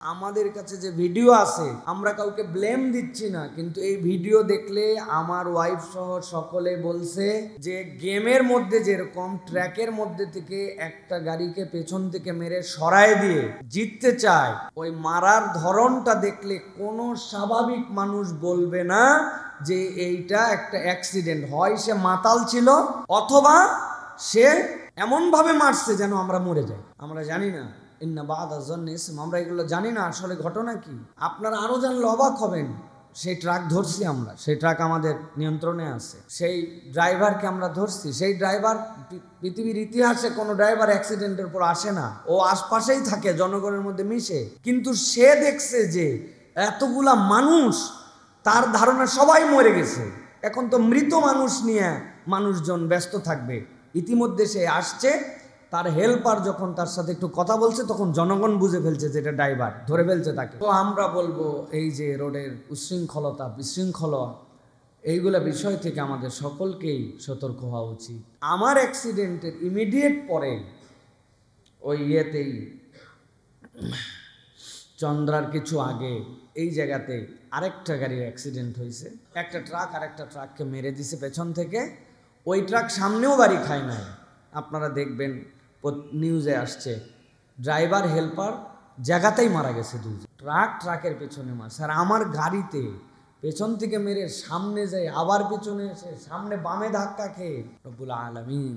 আমাদের কাছে যে ভিডিও আছে, আমরা কাউকে ব্লেম দিচ্ছি না, কিন্তু এই ভিডিও দেখলে আমার ওয়াইফ সহ সকলে বলছে যে গেমের মধ্যে যেরকম ট্র্যাকের মধ্যে থেকে একটা গাড়িকে পেছন থেকে মেরে সরায় দিয়ে জিততে চায়, ওই মারার ধরনটা দেখলে কোনো স্বাভাবিক মানুষ বলবে না যে এইটা একটা অ্যাক্সিডেন্ট হয় সে মাতাল ছিল, অথবা সে এমনভাবে মারছে যেন আমরা মরে যাই। আমরা জানি না। ইন্না বাদ ইসম আমরা এগুলো জানি না, আসলে ঘটনা কি? আপনারা আরও জানলে অবাক হবেন। সেই ট্রাক ধরছি আমরা, সেই ট্রাক আমাদের নিয়ন্ত্রণে আছে। সেই ড্রাইভারকে আমরা ধরছি, সেই ড্রাইভার পৃথিবীর ইতিহাসে কোনো ড্রাইভার অ্যাক্সিডেন্টের পর আসে না। ও আশপাশেই থাকে, জনগণের মধ্যে মিশে। কিন্তু সে দেখছে যে এতগুলা মানুষ, তার ধারণা সবাই মরে গেছে। এখন তো মৃত মানুষ নিয়ে মানুষজন ব্যস্ত থাকবে। ইতিমধ্যে সে আসছে তার হেল্পার যখন তার সাথে একটু কথা বলছে, তখন জনগণ বুঝে ফেলছে যে এটা ড্রাইভার ধরে ফেলছে তাকে। তো আমরা বলব, এই যে রোডের উশৃঙ্খলতা, বিশৃঙ্খলা, এইগুলা বিষয় থেকে আমাদের সকলকেই সতর্ক হওয়া উচিত। আমার অ্যাক্সিডেন্টের ইমিডিয়েট পরে ওই ইয়েতেই, চন্দ্রার কিছু আগে, এই জায়গাতে আরেকটা গাড়ির অ্যাক্সিডেন্ট হয়েছে একটা ট্রাক আরেকটা ট্রাককে মেরে দিছে পেছন থেকে। ওই ট্রাক সামনেও বাড়ি খায় নাই। আপনারা দেখবেন নিউজে আসছে ড্রাইভার হেল্পার জায়গাতেই মারা গেছে দুজন। ট্রাক, ট্রাকের পেছনে মারছে আর আমার গাড়িতে পেছন থেকে মেরে সামনে যায় আবার পেছনে এসে সামনে বামে ধাক্কা খেয়ে রব্বুল আলমিন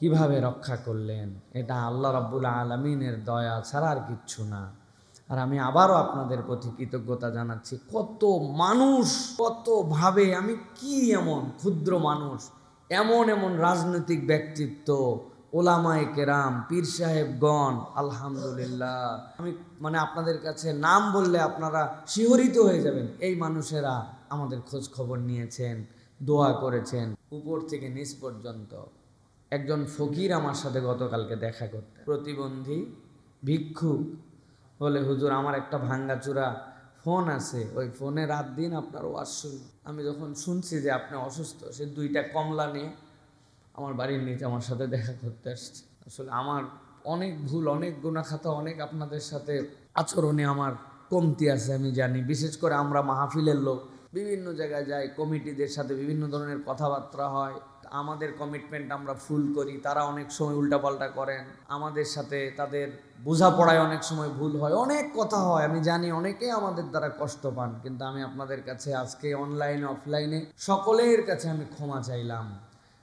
কীভাবে রক্ষা করলেন? এটা আল্লাহ রব্বুল আলমিনের দয়া ছাড়া আর কিচ্ছু না। আর আমি আবারও আপনাদের প্রতি কৃতজ্ঞতা জানাচ্ছি, কত মানুষ, কত ভাবে আমি কি এমন ক্ষুদ্র মানুষ, এমন এমন রাজনৈতিক ব্যক্তিত্ব ওলামায়ে কেরাম, পীর সাহেবগণ, আলহামদুলিল্লাহ। আমি মানে আপনাদের কাছে নাম বললে আপনারা শিহরিত হয়ে যাবেন। এই মানুষেরা আমাদের খোঁজ খবর নিয়েছেন, দোয়া করেছেন, উপর থেকে নিচ পর্যন্ত। একজন ফকির আমার সাথে গতকালকে দেখা করতে। প্রতিবন্ধী, ভিক্ষুক। বলে, হুজুর, আমার একটা ভাঙ্গাচুরা ফোন আছে। ওই ফোনে রাত দিন আপনার ওয়াজ শুনি। আমি যখন শুনছি যে আপনি অসুস্থ, সে দুইটা কমলা নিয়ে আমার বাড়ির নিচে আমার সাথে দেখা করতে আসছে। আসলে আমার অনেক ভুল, অনেক গুণাখাতা অনেক আপনাদের সাথে আচরণে আমার কমতি আছে, আমি জানি। বিশেষ করে আমরা মাহফিলের লোক, বিভিন্ন জায়গায় যাই, কমিটিদের সাথে বিভিন্ন ধরনের কথাবার্তা হয়। আমাদের কমিটমেন্ট আমরা ফুল করি, তারা অনেক সময় উল্টাপাল্টা করেন। আমাদের সাথে তাদের বোঝাপড়ায় অনেক সময় ভুল হয়, অনেক কথা হয়। আমি জানি অনেকে আমাদের দ্বারা কষ্ট পান, কিন্তু আমি আপনাদের কাছে আজকে অনলাইনে অফলাইনে সকলের কাছে আমি ক্ষমা চাইলাম।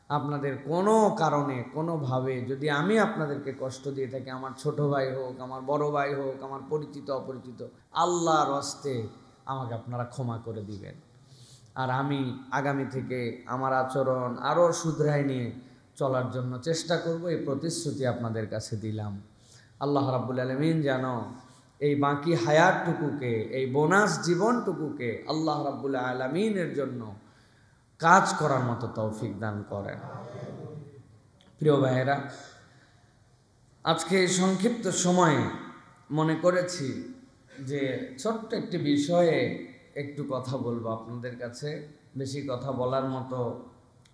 আপনাদের কোনো কারণে, কোনোভাবে যদি আমি আপনাদেরকে কষ্ট দিয়ে থাকি, আমার ছোট ভাই হোক, আমার বড় ভাই হোক, আমার পরিচিত, অপরিচিত, আল্লাহর হস্তে আমাকে আপনারা ক্ষমা করে দিবেন। আর আমি আগামী থেকে আমার আচরণ আরও শুধরাই নিয়ে চলার জন্য চেষ্টা করব, এই প্রতিশ্রুতি আপনাদের কাছে দিলাম। আল্লাহ রাব্বুল আলমিন যেন এই বাকি হায়াতটুকুকে, এই বোনাস জীবনটুকুকে আল্লাহ রাব্বুল আলমিনের জন্য কাজ করার মতো তৌফিক দান করেন। প্রিয় ভাইয়েরা, আজকে সংক্ষিপ্ত সময়ে মনে করেছি যে ছোট্ট একটি বিষয়ে একটু কথা বলব আপনাদের কাছে। বেশি কথা বলার মতো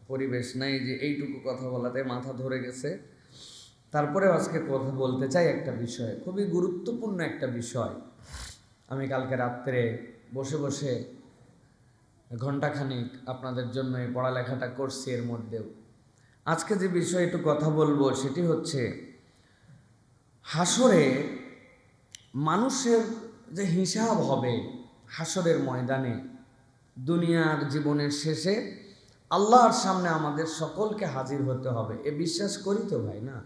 পরিবেশ নাই যে এইটুকু কথা বলাতে মাথা ধরে গেছে। তারপরে আজকে কথা বলতে চাই একটা বিষয়, খুবই গুরুত্বপূর্ণ একটা বিষয়। আমি কালকে রাত্রে বসে বসে ঘন্টাখানিক আপনাদের জন্য এই পড়ালেখাটা করছি এর মধ্যেও। আজকে যে বিষয়ে একটু কথা বলব সেটি হচ্ছে হাসরে মানুষের যে হিসাব হবে হাসরের ময়দানে, দুনিয়ার জীবনের শেষে আল্লাহর সামনে আমাদের সকলকে হাজির হতে হবে। এ বিশ্বাস করি তো ভাই না?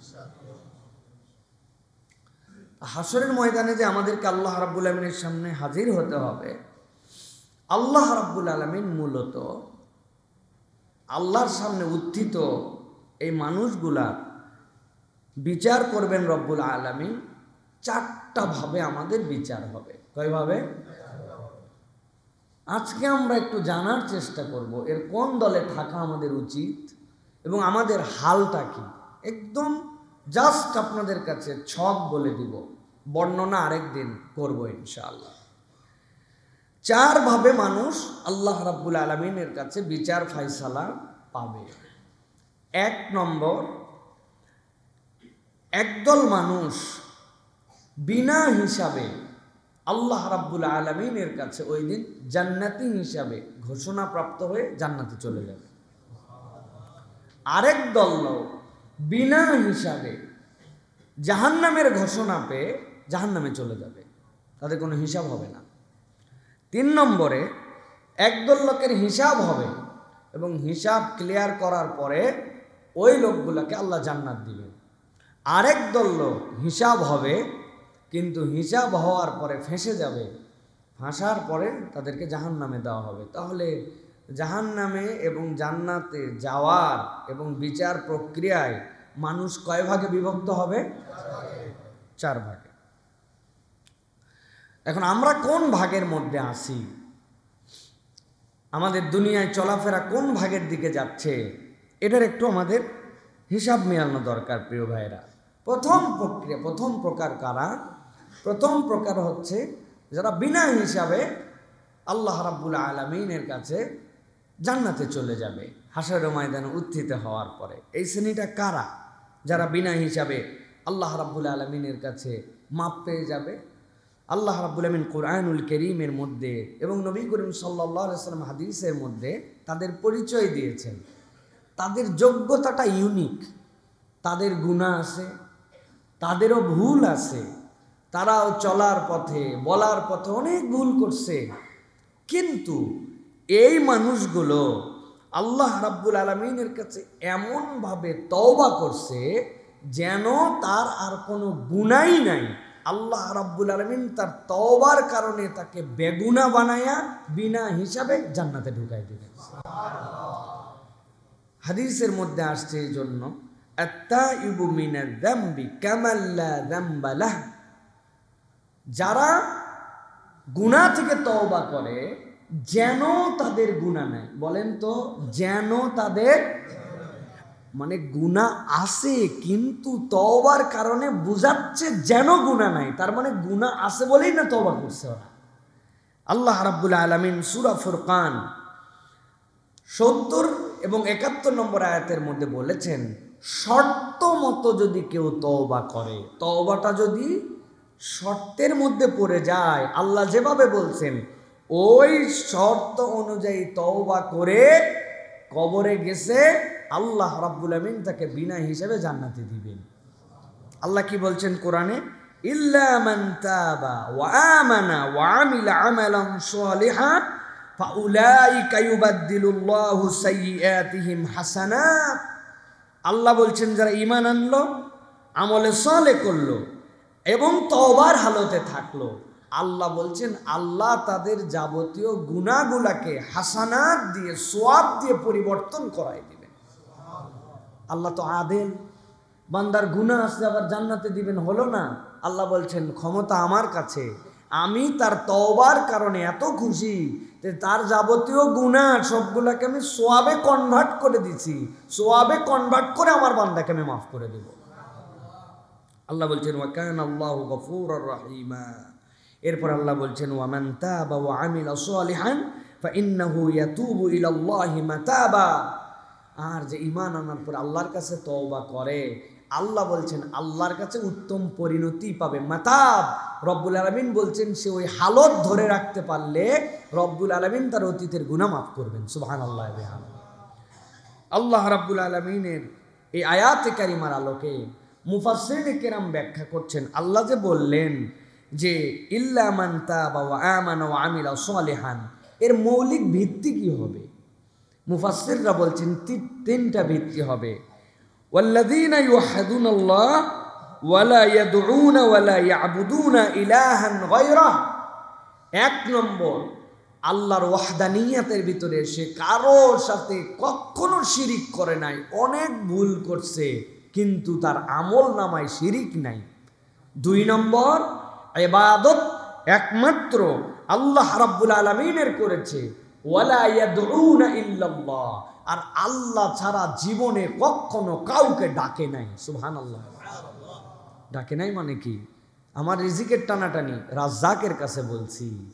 হাসরের ময়দানে যে আমাদেরকে আল্লাহ রাব্বুল আলমিনের সামনে হাজির হতে হবে আল্লাহ রাব্বুল আলমিন মূলত আল্লাহর সামনে উত্থিত এই মানুষগুলার বিচার করবেন রব্বুল আলমিন, চারটা ভাবে আমাদের বিচার হবে। কয়ভাবে আজকে আমরা একটু জানার চেষ্টা করব, এর কোন দলে থাকা আমাদের উচিত এবং আমাদের হালটা কি? একদম জাস্ট আপনাদের কাছে ছক বলে দিব, বর্ণনা আরেকদিন করব ইনশাআল্লাহ। চারভাবে মানুষ আল্লাহ রাব্বুল আলমিনের কাছে বিচার ফাইসালা পাবে। এক নম্বর, একদল মানুষ বিনা হিসাবে আল্লাহ রাব্বুল আলমিনের কাছে ওই দিন জান্নাতি হিসাবে ঘোষণাপ্রাপ্ত হয়ে জান্নাতে চলে যাবে। আরেক দল বিনা হিসাবে জাহান্নামের ঘোষণা পেয়ে জাহান্নামে চলে যাবে। তাদের কোনো হিসাব হবে না। তিন নম্বরে একদল লোকের হিসাব হবে এবং হিসাব ক্লিয়ার করার পরে ওই লোকগুলোকে আল্লাহ জান্নাত দিবেন আরেক দল লোক হিসাব হবে, কিন্তু হিসাব হওয়ার পরে ফেঁসে যাবে। ফাঁসার পরে তাদেরকে জাহান নামে দেওয়া হবে। তাহলে জাহান নামে এবং জান্নাতে যাওয়ার এবং বিচার প্রক্রিয়ায় মানুষ কয় ভাগে বিভক্ত হবে? চার ভাগে। এখন আমরা কোন ভাগের মধ্যে আসি আমাদের দুনিয়ায় চলাফেরা কোন ভাগের দিকে যাচ্ছে? এটার একটু আমাদের হিসাব মেলানো দরকার, প্রিয় ভাইরা প্রথম প্রক্রিয়া, প্রথম প্রকার কারা? প্রথম প্রকার হচ্ছে যারা বিনা হিসাবে আল্লাহ রাব্বুল আলমিনের কাছে জান্নাতে চলে যাবে হাসর ময়দানে উত্থিত হওয়ার পরে। এই শ্রেণীটা কারা? যারা বিনা হিসাবে আল্লাহ রাব্বুল আলমিনের কাছে মাপ পেয়ে যাবে আল্লাহ রাব্বুল আলমিন কোরআনুল করিমের মধ্যে এবং নবী করিম সাল্লাহ সাল্লাম হাদিসের মধ্যে তাদের পরিচয় দিয়েছেন। তাদের যোগ্যতাটা ইউনিক তাদের গুণা আছে, তাদেরও ভুল আছে, তারাও চলার পথে, বলার পথে অনেক ভুল করছে। কিন্তু এই মানুষগুলো আল্লাহ রাব্বুল আলমিনের কাছে এমনভাবে তওবা করছে যেন তার আর কোনো গুণাই নাই। আল্লাহ রাব্বুল আলমিন তার তওবার কারণে তাকে বেগুনা বানায়া বিনা হিসাবে জান্নাতে ঢুকাই দিলেন। হাদিসের মধ্যে আসছে এই জন্য যারা গুণা থেকে তওবা করে, যেন তাদের গুণা নেয় বলেন তো, যেন তাদের মানে গুণা আছে, কিন্তু তওবার কারণে বুঝাচ্ছে যেন গুণা নাই। তার মানে গুণা আছে বলেই না তওবা করছে ওরা। আল্লাহ রাব্বুল আলামিন সূরা ফুরকান সত্তর এবং একাত্তর নম্বর আয়াতের মধ্যে বলেছেন, শর্ত মতো যদি কেউ তওবা করে, তওবাটা যদি শর্তের মধ্যে পড়ে যায়, আল্লাহ যেভাবে বলছেন, ওই শর্ত অনুযায়ী তওবা করে কবরে গেছে আল্লাহ রাব্বুল আমিন তাকে বিনা হিসেবে জান্নাতে দিবেন। আল্লাহ কি বলছেন কোরআনে? আল্লাহ বলছেন, যারা ইমান আনলো, আমলে সলে করল এবং তবার হালতে থাকল, আল্লাহ বলছেন, আল্লাহ তাদের যাবতীয় গুণাগুলাকে হাসানাত দিয়ে, সোয়াব দিয়ে পরিবর্তন করাই দিবেন আল্লাহ তো আদেল। বান্দার গুণা আসলে আবার জান্নাতে দিবেন, হলো না? আল্লাহ বলছেন, ক্ষমতা আমার কাছে। আমি তার তওবার কারণে এত খুশি যে তার যাবতীয় গুণা সবগুলাকে আমি সোয়াবে কনভার্ট করে দিছি। সোয়াবে কনভার্ট করে আমার বান্দাকে আমি মাফ করে দেব। আল্লাহ বলছেন ওয়াকান আল্লাহ গফুর রাহিমা। এরপর আল্লাহ বলছেন ওয়ামান তাবা ওয়া আমিলা সালিহান ফাইন্নাহু ইয়াতুবু ইলাল্লাহি মাতাবা। আর যে ইমান আনার পর আল্লাহর কাছে তওবা করে, আল্লাহ বলছেন, আল্লাহর কাছে উত্তম পরিণতি পাবে। মাতাব, রব্বুল আলমিন বলছেন, সে ওই হালত ধরে রাখতে পারলে রব্বুল আলমিন তার অতীতের গুণা মাফ করবেন। সুবহান আল্লাহ আল্লাহ রাব্বুল আলমিনের এই আয়াতে কারিমার আলোকে মুফাসরিন কেরাম ব্যাখ্যা করছেন। আল্লাহ যে বললেন যে, ইল্লা মান তাবা ওয়া আমানা ওয়া আমিলা সালিহান, এর মৌলিক ভিত্তি কি হবে? মুফাসসিররা বলছেন তি- তিনটা ভিত্তি হবে والذين يوحدون الله ولا يدعون ولا يعبدون إلها غيره এক নম্বর আল্লাহর ওয়াহদানিয়াতের ভিতরে সে কারোর সাথে কখনো শিরিক করে নাই অনেক ভুল করছে কিন্তু তার আমল নামায় শিরিক নাই দুই নম্বর এবাদত একমাত্র আল্লাহ রাব্বুল আলমিনের করেছে ওয়ালা ইয়াদউনা ইল্লাল্লাহ আর আল্লাহ ছাড়া জীবনে কখনো কাউকে ডাকে নাই। সুবহানাল্লাহ। ডাকে নাই মানে কি? আমার রিজিকের টানাটানি রাজ্জাকের কাছে বলছি।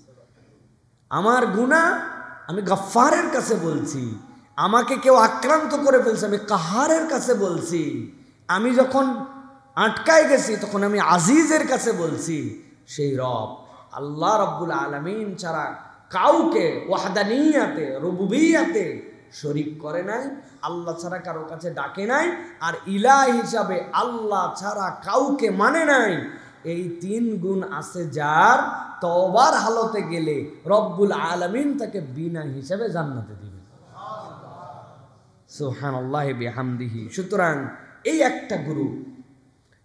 আমার গুণা আমি গফ্ফারের কাছে বলছি। আমাকে কেউ আক্রান্ত করে ফেলছে, আমি কাহারের কাছে বলছি। আমি যখন আটকায় গেছি, তখন আমি আজিজের কাছে বলছি, সেই রব, আল্লাহ রব্বুল আলমিন ছাড়া কাউকে, ওয়াহাদানিয়াতে, রবুবিয়াতে শরিক করে নাই, আল্লাহ ছাড়া কারও কাছে ডাকে নাই, আর ইলা হিসাবে আল্লাহ ছাড়া কাউকে মানে নাই। এই তিন গুণ আছে যার তবার হালতে গেলে রব্বুল আলমিন তাকে বিনা হিসাবে জান্নাতে দিবে। সোহান আল্লাহ বিহামদিহি। সুতরাং এই একটা গুরু,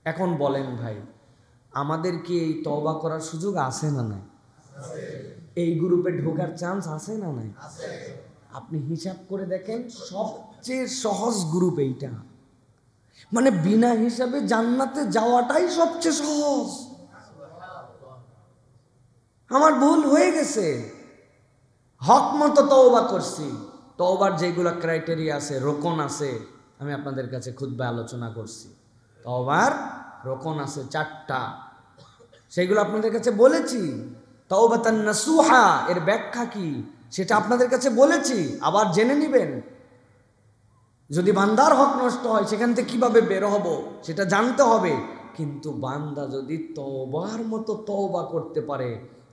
এখন বলেন ভাই, আমাদের কি এই তওবা করার সুযোগ আছে না নাই? এই গ্রুপে ঢোকার চান্স আছে না নাই? আপনি হিসাব করে দেখেন সবচেয়ে সহজ গ্রুপ এইটা। মানে বিনা হিসাবে জান্নাতে যাওয়াটাই সবচেয়ে সহজ। আমার ভুল হয়ে গেছে। হক মতো তওবা করছি। তওবার যেগুলো ক্রাইটেরিয়া আছে রোকন আছে আমি আপনাদের কাছে খুদ্ আলোচনা করছি। তওবার রোকন আছে চারটা। সেগুলো আপনাদের কাছে বলেছি। তওবাতান নাসুহা, এর ব্যাখ্যা কি? সেটা আপনাদের কাছে বলেছি, আবার জেনে নেবেন। যদি বান্দার হক নষ্ট হয়, সেখান থেকে কীভাবে বের হব, সেটা জানতে হবে। কিন্তু বান্দা যদি তওবার মতো তওবা করতে পারে,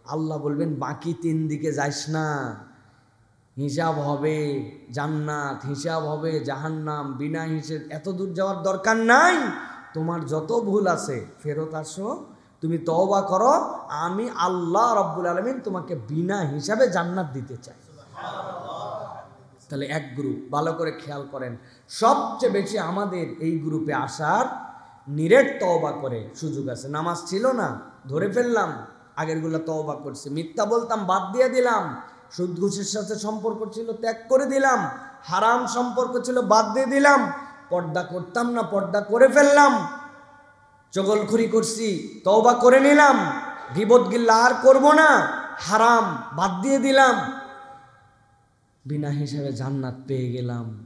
আল্লাহ বলবেন, বাকি তিন দিকে যাইস না। হিসাব হবে জান্নাত, হিসাব হবে জাহান্নাম, বিনা হিসেব, এত দূর যাওয়ার দরকার নাই। তোমার যত ভুল আছে, ফেরত আসো তুমি তওবা করো, আমি আল্লাহ রব্বুল আলমিন তোমাকে বিনা হিসাবে জান্নাত দিতে চাই। তাহলে এক গ্রুপ ভালো করে খেয়াল করেন। সবচেয়ে বেশি আমাদের এই গ্রুপে আসার নিরেট তওবা করে সুযোগ আছে। নামাজ ছিল না, ধরে ফেললাম, আগেরগুলো তওবা করছে। মিথ্যা বলতাম, বাদ দিয়ে দিলাম। সুদ ঘুষের সাথে সম্পর্ক ছিল, ত্যাগ করে দিলাম। হারাম সম্পর্ক ছিল, বাদ দিয়ে দিলাম। পর্দা করতাম না, পর্দা করে ফেললাম। চগলখুরি করছি, তওবা করে নিলাম, গিবত গিল্লা আর করব না, হারাম, বাদ দিয়ে দিলাম। বিনা হিসাবে জান্নাত পেয়ে গেলাম।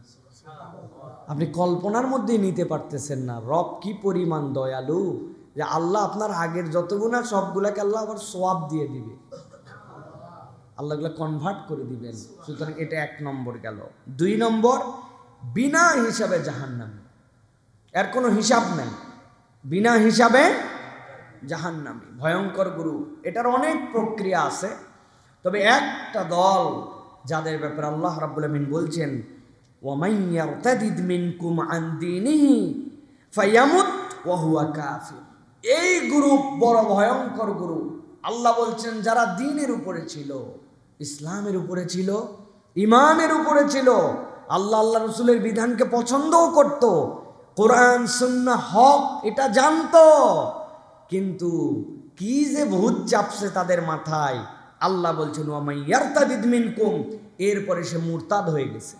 আপনি কল্পনার মধ্যেই নিতে পারতেছেন না, রব কি পরিমাণ দয়ালু যে আল্লাহ আপনার আগের যত গুণা সবগুলাকে আল্লাহ আবার সোয়াব দিয়ে দিবে। আল্লাহগুলো কনভার্ট করে দিবেন। সুতরাং এটা এক নম্বর গেল। দুই নম্বর, বিনা হিসাবে জাহান্নাম। এর কোনো হিসাব নাই। বিনা হিসাবে জাহান্নামি, ভয়ঙ্কর গুরু। এটার অনেক প্রক্রিয়া আছে। তবে একটা দল যাদের ব্যাপারে আল্লাহ রাব্বুল আমিন বলছেন এই গ্রুপ বড় ভয়ঙ্কর গুরু। আল্লাহ বলছেন, যারা দিনের উপরে ছিল, ইসলামের উপরে ছিল ইমানের উপরে ছিল, আল্লাহ আল্লাহ রসুলের বিধানকে পছন্দও করত কোরআন সুন্না হক, এটা জানতো। কিন্তু কি যে ভূত চাপছে তাদের মাথায়, আল্লাহ বলছেন ওয়ামাইয়ারতাদিদ মিনকুম এরপরে সে মুরতাদ হয়ে গেছে।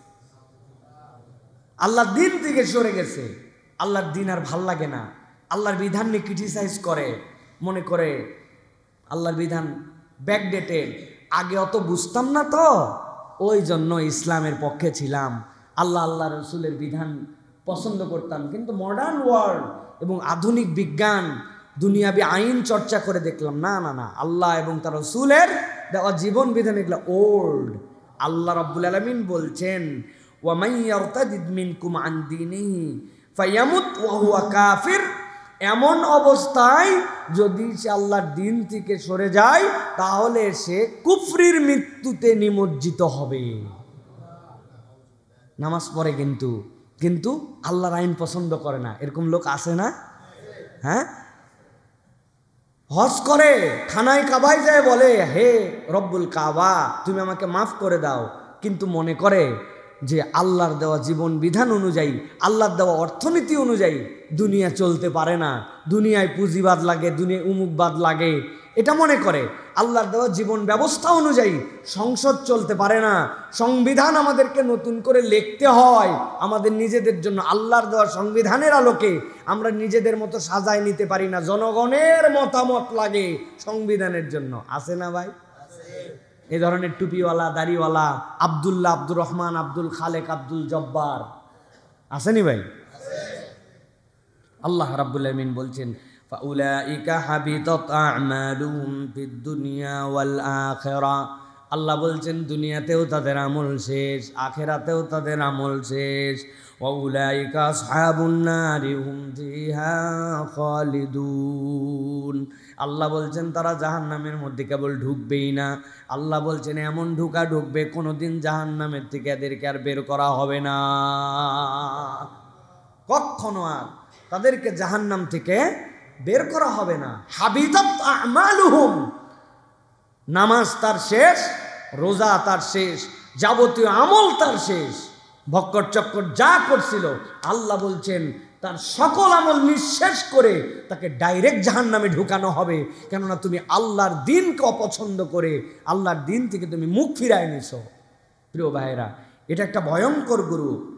আল্লাহর দিন থেকে সরে গেছে। আল্লাহর দিন আর ভালো লাগে না। আল্লাহর বিধান নিয়ে ক্রিটিসাইজ করে। মনে করে, আল্লাহর বিধান ব্যাকডেটেড আগে অত বুঝতাম না তো। ওই জন্য ইসলামের পক্ষে ছিলাম। আল্লাহ আল্লাহ রসুলের বিধান পছন্দ করতাম। কিন্তু মডার্ন ওয়ার্ল্ড এবং আধুনিক বিজ্ঞান দুনিয়াবি আইন চর্চা করে দেখলাম, না না না, আল্লাহ এবং তার রসুলের দেওয়া জীবন বিধান এগুলো ওল্ড আল্লাহ রাব্বুল আলামিন বলছেন কাফির। এমন অবস্থায় যদি সে আল্লাহর দিন থেকে সরে যায়, তাহলে সে কুফরির মৃত্যুতে নিমজ্জিত হবে। নামাজ পড়ে কিন্তু কিন্তু আল্লাহর আইন পছন্দ করে না। এরকম লোক আছে না? হ্যাঁ? হজ করে খানায় কাবাই যায় বলে, হে রব্বুল কাবা, তুমি আমাকে মাফ করে দাও। কিন্তু মনে করে যে আল্লাহর দেওয়া জীবন বিধান অনুযায়ী, আল্লাহর দেওয়া অর্থনীতি অনুযায়ী দুনিয়া চলতে পারে না। দুনিয়ায় পুঁজিবাদ লাগে, দুনিয়ায় উমুকবাদ লাগে। এটা মনে করে। আল্লাহর দেওয়া জীবন ব্যবস্থা অনুযায়ী সংসদ চলতে পারে না। সংবিধান আমাদেরকে নতুন করে লিখতে হয়। আমাদের নিজেদের জন্য আল্লাহর দেওয়া সংবিধানের আলোকে আমরা নিজেদের মতো সাজায় নিতে পারি না। জনগণের মতামত লাগে সংবিধানের জন্য। আছে না ভাই? এ ধরনের টুপিওয়ালা, দাড়িওয়ালা, আবদুল্লাহ আব্দুর রহমান, আব্দুল খালেক, আব্দুল জব্বার। আসেনি ভাই? আল্লাহ রাব্বুল আমিন বলছেন ফাউলাইকা হাবিতত আমালুহুম ফিদ দুনিয়া ওয়াল আল্লাহ বলছেন, দুনিয়াতেও তাদের আমল শেষ, আখেরাতেও তাদের আমল শেষ। খালিদুন। আল্লাহ বলছেন, তারা জাহান্নামের মধ্যে কেবল ঢুকবেই না। আল্লাহ বলছেন, এমন ঢুকা ঢুকবে, কোনোদিন জাহান্নামের থেকে এদেরকে আর বের করা হবে না। কখনো আর তাদেরকে জাহান্নাম থেকে বের করা হবে না। হাবিদাত আমালুহুম। নামাজ তার শেষ, রোজা তার শেষ, যাবতীয় আমল তার শেষ। ভক্কর চক্কর যা করছিল, আল্লাহ বলছেন, তার সকল আমল নিঃশেষ করে তাকে ডাইরেক্ট জাহান নামে ঢুকানো হবে। কেননা তুমি আল্লাহর দিনকে অপছন্দ করে, আল্লাহর দিন থেকে তুমি মুখ ফিরায় নিছো। প্রিয় ভাইরা এটা একটা ভয়ঙ্কর গুরু।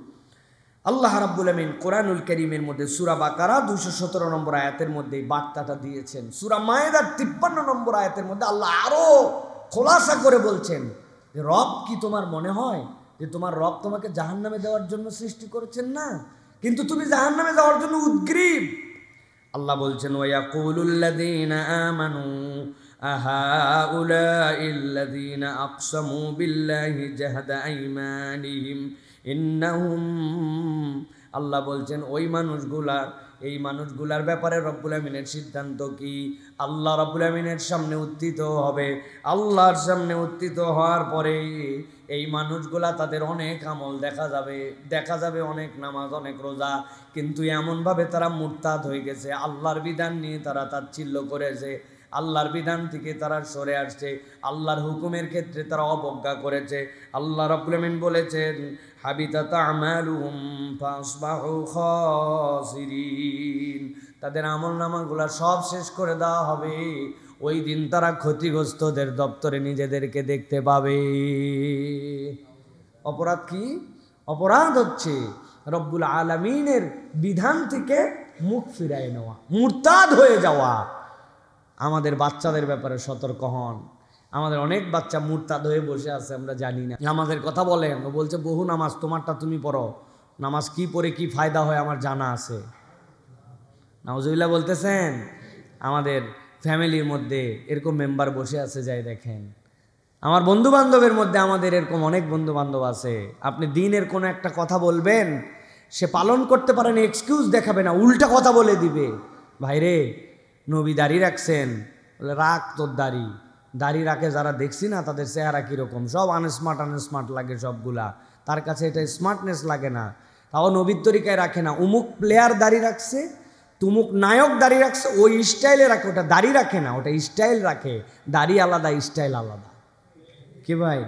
আল্লাহ রাব্বুল আমিন কোরআনুল করিমের মধ্যে সুরা বাকারা দুশো সতেরো নম্বর আয়াতের মধ্যে বার্তাটা দিয়েছেন। সুরা মায়েদার তিপ্পান্ন নম্বর আয়াতের মধ্যে আল্লাহ আরও খোলাসা করে বলছেন যে, রব কি তোমার মনে হয় যে তোমার রব তোমাকে জাহান্নামে দেওয়ার জন্য সৃষ্টি করেছেন না? কিন্তু তুমি জাহান্নামে যাওয়ার জন্য উদ্গ্রীব। আল্লাহ বলছেন ওয়াকুলুল্লাযীনা আমানু, আহাউলাইল্লাযীনা আকসামু বিল্লাহি জাহাদা আইমানিহিম। ইন্নাহুম, আল্লাহ বলছেন, ওই মানুষগুলার, এই মানুষগুলার ব্যাপারে রব্বুল আমিনের সিদ্ধান্ত কি? আল্লাহ রব্বুল আমিনের সামনে উত্থিত হবে। আল্লাহর সামনে উত্থিত হওয়ার পরে এই মানুষগুলা তাদের অনেক আমল দেখা যাবে। দেখা যাবে অনেক নামাজ, অনেক রোজা। কিন্তু এমনভাবে তারা মুরতাদ হয়ে গেছে। আল্লাহর বিধান নিয়ে তারা তাচ্ছিল্য করেছে। আল্লাহর বিধান থেকে তারা সরে আসছে। আল্লাহর হুকুমের ক্ষেত্রে তারা অবজ্ঞা করেছে। আল্লাহ রব্বুল আমিন বলেছেন হাবিতাত আমালুহুম ফাসবাহু খাসিরিন। তাদের আমল নামাগুলা সব শেষ করে দেওয়া হবে। ওই দিন তারা ক্ষতিগ্রস্তদের দপ্তরে নিজেদেরকে দেখতে পাবে। অপরাধ কি? অপরাধ হচ্ছে রব্বুল আলমিনের বিধান থেকে মুখ ফিরায় নেওয়া, মুরতাদ হয়ে যাওয়া। আমাদের বাচ্চাদের ব্যাপারে সতর্ক হন। আমাদের অনেক বাচ্চা মুরতাদ হয়ে বসে আছে, আমরা জানি না। আমাদের কথা বলেন, ও বলছে, বহু নামাজ, তোমারটা তুমি পড়ো। নামাজ কি পড়ে কি ফায়দা হয় আমার জানা আছে। নাউজুবিল্লাহ বলতেছেন, আমাদের ফ্যামিলির মধ্যে এরকম মেম্বার বসে আছে, যাই দেখেন। আমার বন্ধু বান্ধবের মধ্যে আমাদের এরকম অনেক বন্ধু বান্ধব আছে। আপনি দিনের কোনো একটা কথা বলবেন, সে পালন করতে পারেন এক্সকিউজ দেখাবে না, উল্টা কথা বলে দিবে। ভাইরে, নবী দাড়ি রাখছেন রাখ তোর দাড়ি। দাড়ি রাখে যারা দেখছি না, তাদের চেহারা কীরকম? সব আনস্মার্ট আনস্মার্ট লাগে সবগুলা। তার কাছে এটা স্মার্টনেস লাগে না। তাও নবীর তরিকায় রাখে না। উমুক প্লেয়ার দাড়ি রাখছে, তুমুক নায়ক দাড়ি রাখছে, ওই স্টাইলে রাখে। ওটা দাড়ি রাখে না, ওটা স্টাইল রাখে। দাড়ি আলাদা স্টাইল আলাদা। কি ভাই?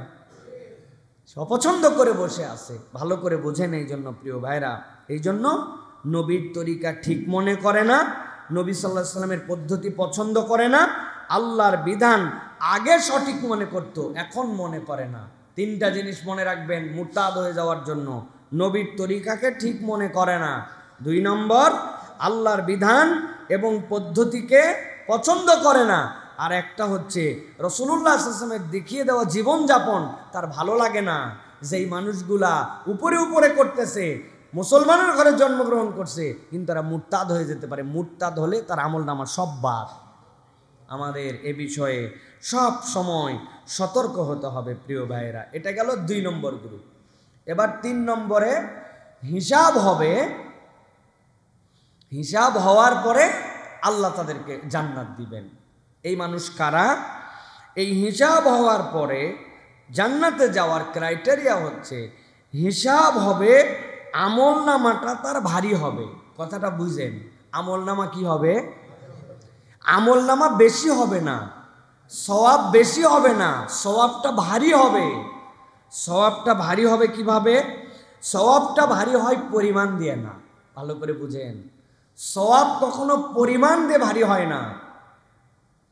অপছন্দ করে বসে আছে। ভালো করে বোঝেন এই জন্য, প্রিয় ভাইরা। এই জন্য নবীর তরিকা ঠিক মনে করে না, নবী সাল্লাহ সাল্লামের পদ্ধতি পছন্দ করে না। আল্লাহর বিধান আগে সঠিক মনে করত, এখন মনে করে না। তিনটা জিনিস মনে রাখবেন, মুরতাদ হয়ে যাওয়ার জন্য। নবীর তরিকাকে ঠিক মনে করে না। দুই নম্বর, আল্লাহর বিধান এবং পদ্ধতিকে পছন্দ করে না। আর একটা হচ্ছে রসুল্লাহ আসলামের দেখিয়ে দেওয়া জীবনযাপন তার ভালো লাগে না। যেই মানুষগুলা উপরে উপরে করতেছে, মুসলমানের ঘরে জন্মগ্রহণ করছে, কিন্তু তারা মুরতাদ হয়ে যেতে পারে। মুরতাদ হলে তার আমল নামা সব বাদ। আমাদের এ বিষয়ে সব সময় সতর্ক হতে হবে প্রিয় ভাইয়েরা। এটা গেল দুই নম্বর গ্রুপ এবার তিন নম্বরে হিসাব হবে, হিসাব হওয়ার পরে আল্লাহ তাদেরকে জান্নাত দিবেন। এই মানুষ কারা? এই হিসাব হওয়ার পরে জান্নাতে যাওয়ার ক্রাইটেরিয়া হচ্ছে, হিসাব হবে আমল নামাটা তার ভারী হবে। কথাটা বুঝেন, আমল নামা কি হবে? আমল নামা বেশি হবে না। সওয়াব বেশি হবে না, সওয়াবটা ভারী হবে। সওয়াবটা ভারী হবে কীভাবে? সওয়াবটা ভারী হয় পরিমাণ দিয়ে না, ভালো করে বুঝেন। সওয়াব কখনো পরিমাণ দিয়ে ভারী হয় না।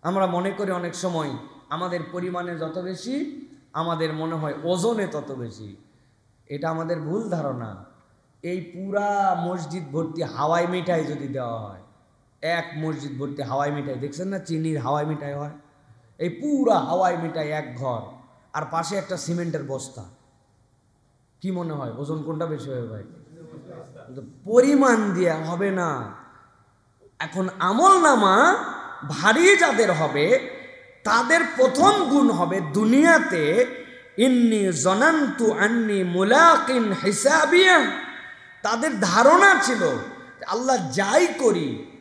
আমরা মনে করি অনেক সময় আমাদের পরিমাণে যত বেশি, আমাদের মনে হয় ওজনে তত বেশি। এটা আমাদের ভুল ধারণা। এই পুরা মসজিদ ভর্তি হাওয়াই মিঠাই যদি দেওয়া হয়, এক মসজিদ ভর্তি হাওয়াই মিঠাই, দেখছেন না? চিনির হাওয়াই মিঠাই হয়। এই পুরা হাওয়াই মিঠাই এক ঘর, আর পাশে একটা সিমেন্টের বস্তা। কি মনে হয়? ওজন কোনটা বেশি হবে ভাই? পরিমাণ দিয়ে হবে না। এখন আমল নামা ভারী যাদের হবে, তাদের প্রথম গুণ হবে দুনিয়াতে, ইন্নি জনান্তু আন্নি মুলাকিন হিসাবিয়া। তাদের ধারণা ছিল আল্লাহ যাই করি